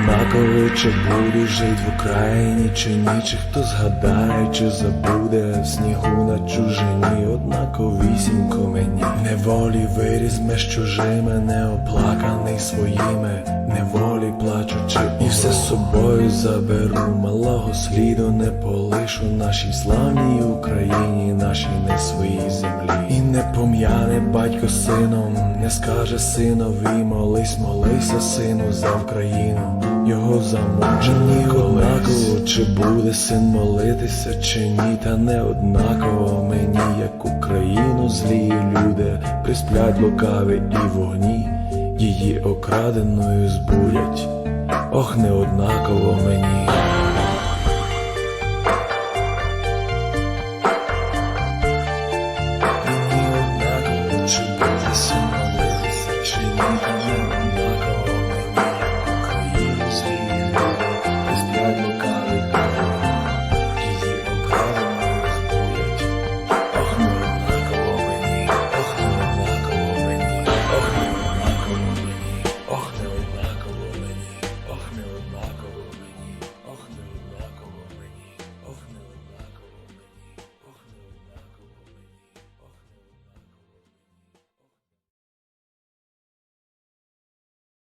однаково, чи буду жить в Україні, чи ні, чи хто згадає, чи забуде в снігу на чужині, однаковісінько мені. Неволі вирізмеш чужими, неоплаканий своїми, неволі собою заберу, малого сліду не полишу нашій славній Україні, нашій не своїй землі. І не пом'яне батько сином, не скаже синові, молись, молися, сину, за Україну, його замучені однаково, чи буде син молитися, чи ні, та не однаково. Мені, як Україну злі люди присплять лукаві і вогні, її окраденою збурять, ох, не однаково мені. Мені однаково, чи буде син чи та